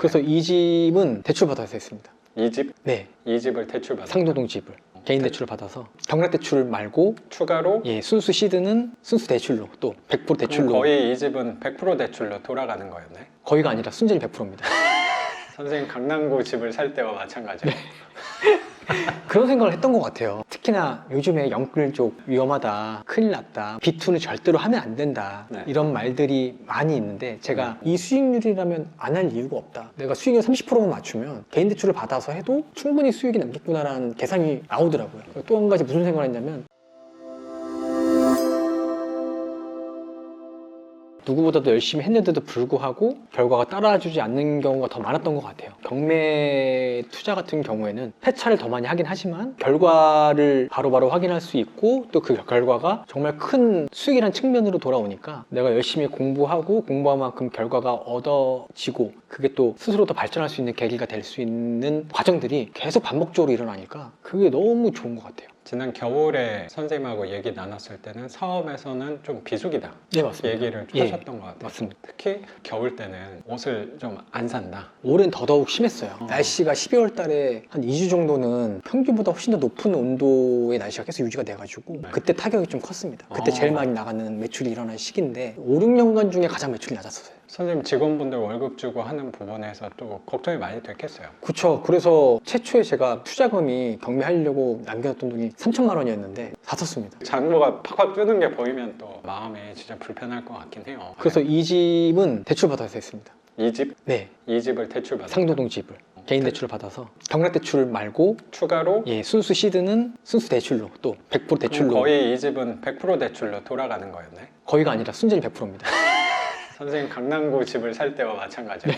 그래서 이 집은 대출 받아서 했습니다. 이 집? 네, 이 집을 대출받아 상도동 집을. 개인 대출을 받아서 경락 대출 말고 추가로? 예, 순수 시드는 순수 대출로 또 100% 그럼 대출로. 거의 이 집은 100% 대출로 돌아가는 거였네? 거의가 아니라 순전히 100%입니다. 선생님 강남구 집을 살 때와 마찬가지로 그런 생각을 했던 것 같아요. 특히나 요즘에 영끌 쪽 위험하다, 큰일 났다, B2는 절대로 하면 안 된다 네. 이런 말들이 많이 있는데 제가 이 수익률이라면 안 할 이유가 없다. 내가 수익률 30%만 맞추면 개인 대출을 받아서 해도 충분히 수익이 남겠구나라는 계산이 나오더라고요. 또 한 가지 무슨 생각을 했냐면 누구보다도 열심히 했는데도 불구하고 결과가 따라주지 않는 경우가 더 많았던 것 같아요. 경매 투자 같은 경우에는 폐차를 더 많이 하긴 하지만 결과를 바로 바로 확인할 수 있고 또 그 결과가 정말 큰 수익이라는 측면으로 돌아오니까 내가 열심히 공부하고 공부한 만큼 결과가 얻어지고 그게 또 스스로 더 발전할 수 있는 계기가 될 수 있는 과정들이 계속 반복적으로 일어나니까 그게 너무 좋은 것 같아요. 지난 겨울에 선생님하고 얘기 나눴을 때는 사업에서는 좀 비수기다 네 맞습니다. 얘기를 예, 하셨던 것 같아요 맞습니다. 특히 겨울 때는 옷을 좀 안 산다 올해는 더더욱 심했어요. 어. 날씨가 12월 달에 한 2주 정도는 평균보다 훨씬 더 높은 온도의 날씨가 계속 유지가 돼가지고 네. 그때 타격이 좀 컸습니다. 그때 어. 제일 많이 나가는 매출이 일어난 시기인데 5, 6년간 중에 가장 매출이 낮았어요. 선생님 직원분들 월급 주고 하는 부분에서 또 걱정이 많이 됐겠어요 그쵸. 그래서 최초에 제가 투자금이 경매하려고 남겨놨던 돈이 3천만 원이었는데 다 썼습니다. 장부가 팍팍 뜨는 게 보이면 또 마음이 진짜 불편할 것 같긴 해요 그래서 이 집은 대출 받아서 했습니다. 이 집? 네. 이 집을 대출받아 상도동 집을. 개인 대출을 받아서 경락 대출 말고 추가로 예, 순수 시드는 순수 대출로 또 100% 그럼 대출로 거의 이 집은 100% 대출로 돌아가는 거였네 거의가 아니라 순전히 100%입니다. 선생님 강남구 집을 살 때와 마찬가지로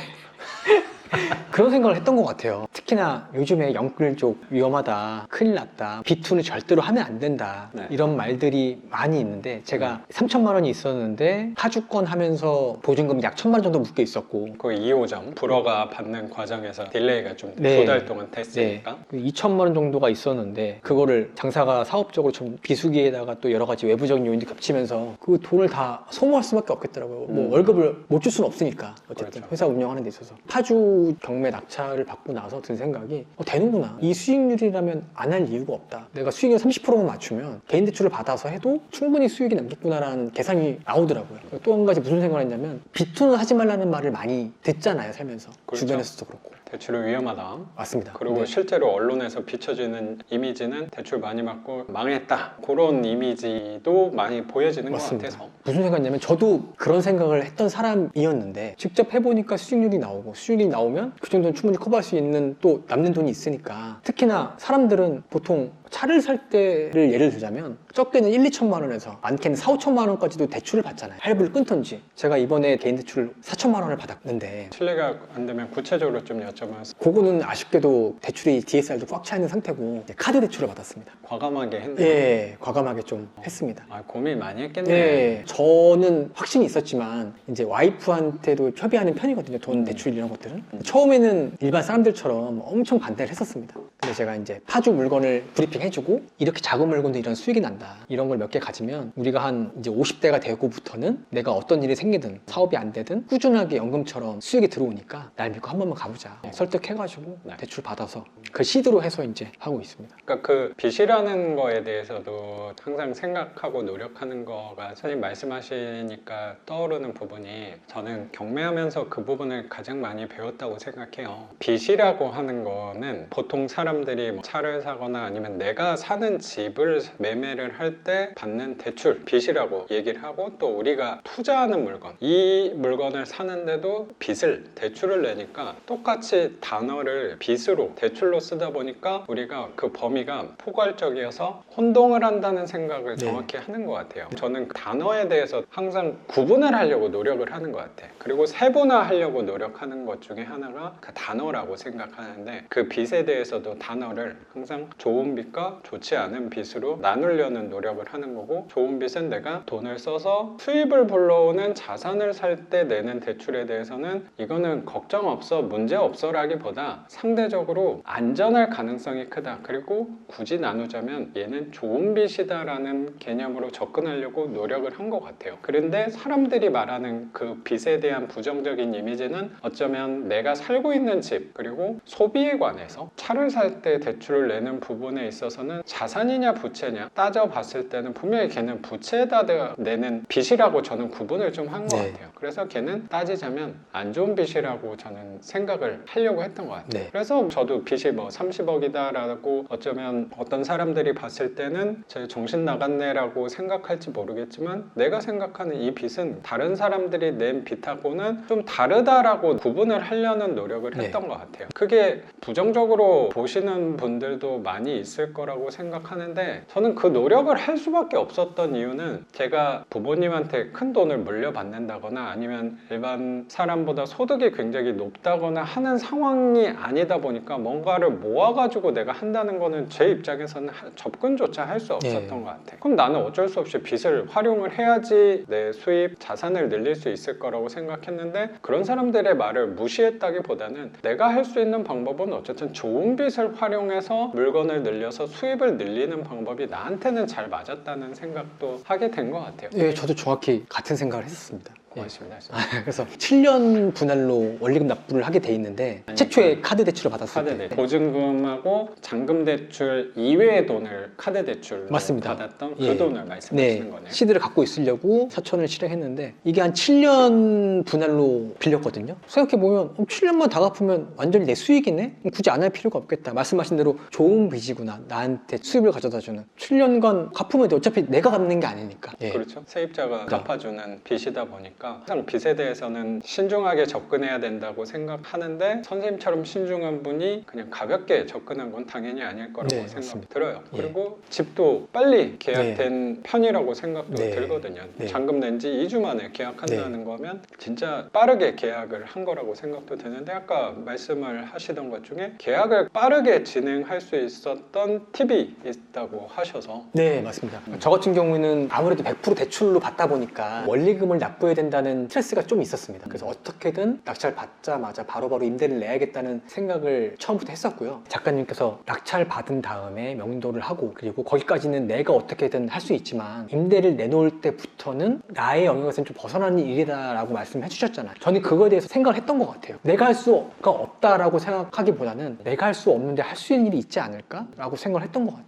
그런 생각을 했던 것 같아요. 특히나 요즘에 영끌 쪽 위험하다, 큰일 났다, B2는 절대로 하면 안 된다 네. 이런 말들이 많이 있는데 제가 3천만 원이 있었는데 하주권 하면서 보증금 약 천만 원 정도 묶여 있었고 그 2호점 불허가 받는 과정에서 딜레이가 좀두 네. 달 동안 네, 됐으니까 그 2천만 원 정도가 있었는데 그거를 장사가 사업적으로 좀 비수기에다가 또 여러 가지 외부적인 요인이 겹치면서 그 돈을 다 소모할 수밖에 없겠더라고요. 뭐 음. 월급을 못 줄 수는 없으니까 어쨌든 그렇죠. 회사 운영하는 데 있어서 파주 경매 낙찰을 받고 나서 든 생각이 어, 되는구나. 이 수익률이라면 안 할 이유가 없다. 내가 수익률 30%만 맞추면 개인 대출을 받아서 해도 충분히 수익이 남겠구나라는 계산이 나오더라고요. 또 한 가지 무슨 생각을 했냐면 비투는 하지 말라는 말을 많이 듣잖아요 살면서 그렇죠. 주변에서도 그렇고 대출은 위험하다 맞습니다. 그리고 네. 실제로 언론에서 비춰지는 이미지는 대출 많이 받고 망했다 그런 이미지도 많이 보여지는 맞습니다. 것 같아서 무슨 생각이냐면 저도 그런 생각을 했던 사람이었는데 직접 해보니까 수익률이 나오고 수익률이 나오면 그 정도는 충분히 커버할 수 있는 또 남는 돈이 있으니까. 특히나 사람들은 보통 차를 살 때를 예를 들자면 적게는 1, 2천만 원에서 많게는 4, 5천만 원까지도 대출을 받잖아요 할부를 끊던지 제가 이번에 개인 대출을 4천만 원을 받았는데 신뢰가 안 되면 구체적으로 좀 여쭤봐서 그거는 아쉽게도 대출이 DSR도 꽉 차 있는 상태고 이제 카드 대출을 받았습니다 과감하게 했네 예 과감하게 좀 했습니다 아, 고민 많이 했겠네 네, 저는 확신이 있었지만 이제 와이프한테도 협의하는 편이거든요. 돈 음. 대출 이런 것들은. 음. 처음에는 일반 사람들처럼 엄청 반대를 했었습니다. 근데 제가 이제 파주 물건을 브리핑해주고 이렇게 작은 물건도 이런 수익이 난다. 이런 걸 몇 개 가지면 우리가 한 이제 50대가 되고부터는 내가 어떤 일이 생기든 사업이 안 되든 꾸준하게 연금처럼 수익이 들어오니까 날 믿고 한 번만 가보자. 설득해가지고 네. 대출 받아서 그 시드로 해서 이제 하고 있습니다. 그러니까 그 빚이라는 거에 대해서도 항상 생각하고 노력하는 거가 선생님 말씀하시니까 떠오르는 부분이 저는 경매하면서 그 부분을 가장 많이 배웠다고 생각해요. 빚이라고 하는 거는 보통 사람 들이 뭐 차를 사거나 아니면 내가 사는 집을 매매를 할 때 받는 대출 빚이라고 얘기를 하고 또 우리가 투자하는 물건 이 물건을 사는데도 빚을 대출을 내니까 똑같이 단어를 빚으로 대출로 쓰다 보니까 우리가 그 범위가 포괄적이어서 혼동을 한다는 생각을 네. 정확히 하는 것 같아요. 저는 그 단어에 대해서 항상 구분을 하려고 노력을 하는 것 같아요. 그리고 세분화하려고 노력하는 것 중에 하나가 그 단어라고 생각하는데 그 빚에 대해서도 단어를 항상 좋은 빚과 좋지 않은 빚으로 나누려는 노력을 하는 거고 좋은 빚은 내가 돈을 써서 수입을 불러오는 자산을 살 때 내는 대출에 대해서는 이거는 걱정 없어 문제 없어라기보다 상대적으로 안전할 가능성이 크다. 그리고 굳이 나누자면 얘는 좋은 빚이다 라는 개념으로 접근하려고 노력을 한 것 같아요. 그런데 사람들이 말하는 그 빚에 대한 부정적인 이미지는 어쩌면 내가 살고 있는 집 그리고 소비에 관해서 차를 살때 대출을 내는 부분에 있어서는 자산이냐 부채냐 따져봤을 때는 분명히 걔는 부채에다 내는 빚이라고 저는 구분을 좀 한 것 네. 같아요 그래서 걔는 따지자면 안 좋은 빚이라고 저는 생각을 하려고 했던 것 같아요 네. 그래서 저도 빚이 뭐 30억이다라고 어쩌면 어떤 사람들이 봤을 때는 제 정신 나갔네라고 생각할지 모르겠지만 내가 생각하는 이 빚은 다른 사람들이 낸 빚하고는 좀 다르다라고 구분을 하려는 노력을 네. 했던 것 같아요. 그게 부정적으로 보시 는 분들도 많이 있을 거라고 생각하는데 저는 그 노력을 할 수밖에 없었던 이유는 제가 부모님한테 큰 돈을 물려받는다거나 아니면 일반 사람보다 소득이 굉장히 높다거나 하는 상황이 아니다 보니까 뭔가를 모아가지고 내가 한다는 거는 제 입장에서는 하- 접근조차 할 수 없었던 예. 것 같아요. 그럼 나는 어쩔 수 없이 빚을 활용을 해야지 내 수입 자산을 늘릴 수 있을 거라고 생각했는데 그런 사람들의 말을 무시했다기보다는 내가 할 수 있는 방법은 어쨌든 좋은 빚을 활용해서 물건을 늘려서 수입을 늘리는 방법이 나한테는 잘 맞았다는 생각도 하게 된 것 같아요. 예, 저도 정확히 같은 생각을 했었습니다. 예. 고맙습니다. 그래서 7년 분할로 원리금 납부를 하게 돼 있는데 최초에 카드 대출을 받았을 카드 때대 보증금하고 잔금 대출 이외의 돈을 카드 대출로 맞습니다. 받았던 그 예. 돈을 말씀하시는 네, 거네요. 시드를 갖고 있으려고 4천을 실행했는데 이게 한 7년 분할로 빌렸거든요. 생각해 보면 7년만 다 갚으면 완전히 내 수익이네? 굳이 안 할 필요가 없겠다. 말씀하신 대로 좋은 빚이구나. 나한테 수입을 가져다주는. 7년간 갚으면 돼. 어차피 내가 갚는 게 아니니까. 예. 그렇죠. 세입자가 그러니까. 갚아주는 빚이다 보니까 항상 빚에 대해서는 신중하게 접근해야 된다고 생각하는데 선생님처럼 신중한 분이 그냥 가볍게 접근한 건 당연히 아닐 거라고 네, 생각 맞습니다. 들어요. 예. 그리고 집도 빨리 계약된 편이라고 생각도 네. 들거든요. 네. 잔금 낸 지 2주 만에 계약한다는 거면 진짜 빠르게 계약을 한 거라고 생각도 드는데 아까 말씀을 하시던 것 중에 계약을 빠르게 진행할 수 있었던 팁이 있다고 하셔서 네, 맞습니다. 저 같은 경우에는 아무래도 100% 대출로 받다 보니까 원리금을 납부해야 된다는 스트레스가 좀 있었습니다. 그래서 어떻게든 낙찰 받자마자 바로바로 임대를 내야겠다는 생각을 처음부터 했었고요. 작가님께서 낙찰 받은 다음에 명도를 하고 그리고 거기까지는 내가 어떻게든 할 수 있지만 임대를 내놓을 때부터는 나의 영역에서는 좀 벗어나는 일이다라고 말씀해 주셨잖아요. 저는 그거에 대해서 생각을 했던 것 같아요. 내가 할 수가 없다라고 생각하기보다는 내가 할 수 없는데 할 수 있는 일이 있지 않을까라고 생각을 했던 것 같아요.